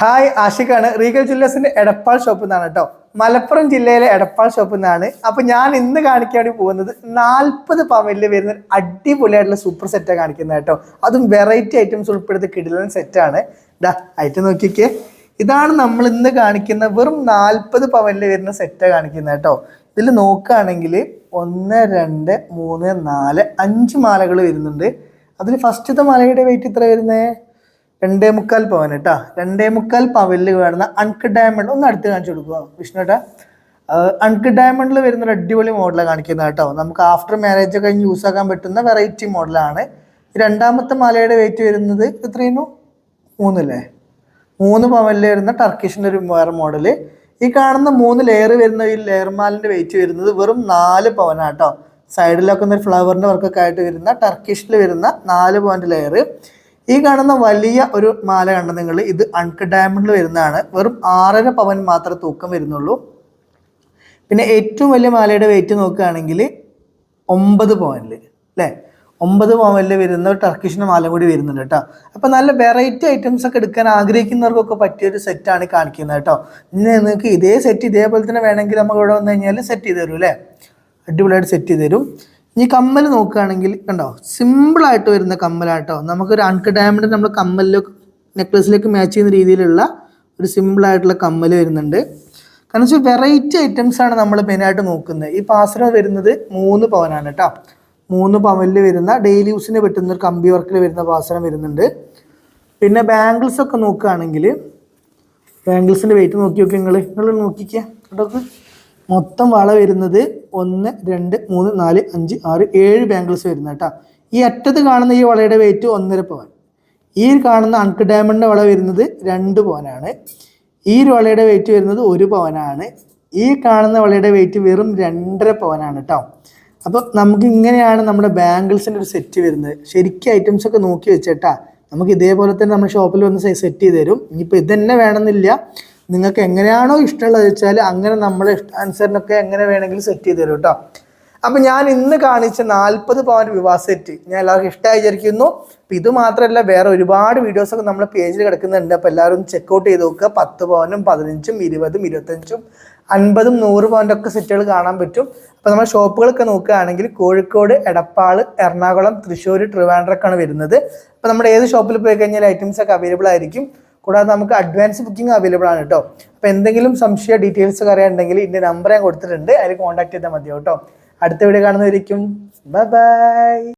Hi ആഷിഖാണ്. Regal ജ്വല്ലേഴ്സിന്റെ എടപ്പാൾ ഷോപ്പിൽ നിന്നാണ് കേട്ടോ മലപ്പുറം ജില്ലയിലെ എടപ്പാൾ ഷോപ്പിൽ നിന്നാണ് അപ്പൊ ഞാൻ ഇന്ന് കാണിക്കാൻ വേണ്ടി പോകുന്നത് നാൽപ്പത് പവനിൽ വരുന്ന അടിപൊളിയായിട്ടുള്ള സൂപ്പർ സെറ്റാണ് കാണിക്കുന്നത് കേട്ടോ അതും വെറൈറ്റി ഐറ്റംസ് ഉൾപ്പെടുത്തി കിടിലൻ സെറ്റാണ് ഡാ ഐറ്റം നോക്കിക്കേ. ഇതാണ് നമ്മൾ ഇന്ന് കാണിക്കുന്ന വെറും നാൽപ്പത് പവനിൽ വരുന്ന സെറ്റാണ് കാണിക്കുന്നത് കേട്ടോ ഇതിൽ നോക്കുകയാണെങ്കിൽ ഒന്ന് രണ്ട് മൂന്ന് നാല് അഞ്ച് മാലകൾ വരുന്നുണ്ട്. അതിൽ ഫസ്റ്റത്തെ മാലയുടെ വെയിറ്റ് ഇത്ര വരുന്നേ? രണ്ടേ മുക്കാൽ പവൻ കേട്ടാ രണ്ടേ മുക്കാൽ പവനിൽ വരുന്ന അൺകട്ട് ഡയമണ്ട് ഒന്ന് അടുത്ത് കാണിച്ചു കൊടുക്കുക വിഷ്ണുട്ടാ അൺകട്ട് ഡയമണ്ടിൽ വരുന്ന ഒരു അടിപൊളി മോഡലാണ് കാണിക്കുന്നത് കേട്ടോ. നമുക്ക് ആഫ്റ്റർ മാരേജ് കഴിഞ്ഞ് യൂസ് ആക്കാൻ പറ്റുന്ന വെറൈറ്റി മോഡലാണ് രണ്ടാമത്തെ മാലയുടെ വെയിറ്റ് വരുന്നത് എത്രയായിരുന്നു? മൂന്നല്ലേ? മൂന്ന് പവനിൽ വരുന്ന ടർക്കിഷിന്റെ ഒരു വേറെ മോഡൽ ഈ കാണുന്ന മൂന്ന് ലെയർ വരുന്ന ഈ ലെയർ മാലിന്റെ വെയിറ്റ് വരുന്നത് വെറും നാല് പവനാണ് കേട്ടോ സൈഡിലൊക്കെ ഒരു ഫ്ലവറിന്റെ വർക്കൊക്കെ ആയിട്ട് വരുന്ന ടർക്കിഷിൽ വരുന്ന നാല് പോയിന്റ് ലെയർ ഈ കാണുന്ന വലിയ ഒരു മാല കണ്ട നിങ്ങൾ? ഇത് അൺകട്ട് ഡയമണ്ടിൽ വരുന്നതാണ്. വെറും ആറര പവൻ മാത്രമേ തൂക്കം വരുന്നുള്ളൂ. പിന്നെ ഏറ്റവും വലിയ മാലയുടെ വെയിറ്റ് നോക്കുകയാണെങ്കിൽ ഒമ്പത് പവനിൽ അല്ലേ? ഒമ്പത് പവനിൽ വരുന്ന ടർക്കിഷിന്റെ മാല കൂടി വരുന്നുണ്ട് കേട്ടോ. അപ്പോൾ നല്ല വെറൈറ്റി ഐറ്റംസ് ഒക്കെ എടുക്കാൻ ആഗ്രഹിക്കുന്നവർക്കൊക്കെ പറ്റിയൊരു സെറ്റാണ് കാണിക്കുന്നത് കേട്ടോ. ഇനി നിങ്ങൾക്ക് ഇതേ സെറ്റ് ഇതേപോലെ തന്നെ വേണമെങ്കിൽ നമുക്ക് ഇവിടെ വന്നു കഴിഞ്ഞാൽ സെറ്റ് ചെയ്ത് തരും അല്ലേ? അടിപൊളിയായിട്ട് സെറ്റ് ചെയ്ത് തരും. ഇനി കമ്മൽ നോക്കുകയാണെങ്കിൽ കണ്ടോ സിമ്പിളായിട്ട് വരുന്ന കമ്മലാട്ടോ. നമുക്കൊരു അൺക ഡയമണ്ട് നമ്മൾ കമ്മലിലേക്ക് നെക്ലസിലേക്ക് മാച്ച് ചെയ്യുന്ന രീതിയിലുള്ള ഒരു സിമ്പിളായിട്ടുള്ള കമ്മൽ വരുന്നുണ്ട്. കാരണം വെച്ചാൽ വെറൈറ്റി ഐറ്റംസ് ആണ് നമ്മൾ മെയിനായിട്ട് നോക്കുന്നത്. ഈ പാസറ വരുന്നത് മൂന്ന് പവനാണ് കേട്ടോ മൂന്ന് പവനിൽ വരുന്ന ഡെയിലി യൂസിന് പറ്റുന്ന ഒരു കമ്പി വർക്കിൽ വരുന്ന പാസരം വരുന്നുണ്ട്. പിന്നെ ബാംഗിൾസ് ഒക്കെ നോക്കുകയാണെങ്കിൽ ബാംഗിൾസിന്റെ വെയിറ്റ് നോക്കി നോക്കി നിങ്ങൾ നിങ്ങൾ നോക്കിക്കുക കേട്ടോ മൊത്തം വള വരുന്നത് ഒന്ന് രണ്ട് മൂന്ന് നാല് അഞ്ച് ആറ് ഏഴ് ബാംഗിൾസ് വരുന്നത് കേട്ടോ. ഈ അറ്റത്ത് കാണുന്ന ഈ വളയുടെ വെയിറ്റ് ഒന്നര പവൻ. ഈ കാണുന്ന അൺക്ക് ഡയമണ്ടിന്റെ വള വരുന്നത് രണ്ട് പവനാണ്. ഈ ഒരു വളയുടെ വെയിറ്റ് വരുന്നത് ഒരു പവനാണ്. ഈ കാണുന്ന വളയുടെ വെയിറ്റ് വെറും രണ്ടര പവനാണ് കേട്ടോ. അപ്പോൾ നമുക്ക് ഇങ്ങനെയാണ് നമ്മുടെ ബാംഗിൾസിന്റെ ഒരു സെറ്റ് വരുന്നത്. ശരിക്കും ഐറ്റംസ് ഒക്കെ നോക്കി വെച്ചേട്ടാ. നമുക്ക് ഇതേപോലെ തന്നെ നമ്മുടെ ഷോപ്പിൽ വന്ന് സെറ്റ് ചെയ്ത് തരും. ഇനിയിപ്പോൾ ഇതന്നെ തന്നെ വേണമെന്നില്ല. നിങ്ങൾക്ക് എങ്ങനെയാണോ ഇഷ്ടമുള്ളത് വെച്ചാൽ അങ്ങനെ നമ്മൾ ആൻസറിനൊക്കെ എങ്ങനെ വേണമെങ്കിലും സെറ്റ് ചെയ്ത് തരും കേട്ടോ അപ്പം ഞാൻ ഇന്ന് കാണിച്ച നാൽപ്പത് പവൻ വിവാഹ സെറ്റ് ഞാൻ എല്ലാവർക്കും ഇഷ്ടമായി വിചാരിക്കുന്നു. അപ്പം ഇത് മാത്രമല്ല വേറെ ഒരുപാട് വീഡിയോസൊക്കെ നമ്മുടെ പേജിൽ കിടക്കുന്നുണ്ട്. അപ്പോൾ എല്ലാവരും ചെക്കൗട്ട് ചെയ്ത് നോക്കുക. പത്ത് പവനും പതിനഞ്ചും ഇരുപതും ഇരുപത്തഞ്ചും അൻപതും നൂറ് പവന്റെ ഒക്കെ സെറ്റുകൾ കാണാൻ പറ്റും. അപ്പോൾ നമ്മുടെ ഷോപ്പുകളൊക്കെ നോക്കുകയാണെങ്കിൽ കോഴിക്കോട് എടപ്പാൾ എറണാകുളം തൃശ്ശൂർ ട്രിവാൻഡ്രൊക്കെയാണ് വരുന്നത്. അപ്പോൾ നമ്മുടെ ഏത് ഷോപ്പിൽ പോയി കഴിഞ്ഞാൽ ഐറ്റംസ് ഒക്കെ അവൈലബിൾ ആയിരിക്കും. കൂടാതെ നമുക്ക് അഡ്വാൻസ് ബുക്കിംഗ് അവൈലബിൾ ആണ് കേട്ടോ അപ്പോൾ എന്തെങ്കിലും സംശയ ഡീറ്റെയിൽസ് അറിയാനുണ്ടെങ്കിൽ ഇതിന്റെ നമ്പർ ഞാൻ കൊടുത്തിട്ടുണ്ട്. അതിൽ കോൺടാക്ട് ചെയ്താൽ മതിയോ കേട്ടോ അടുത്ത വീഡിയോ കാണുന്നവരിക്കും. ബൈ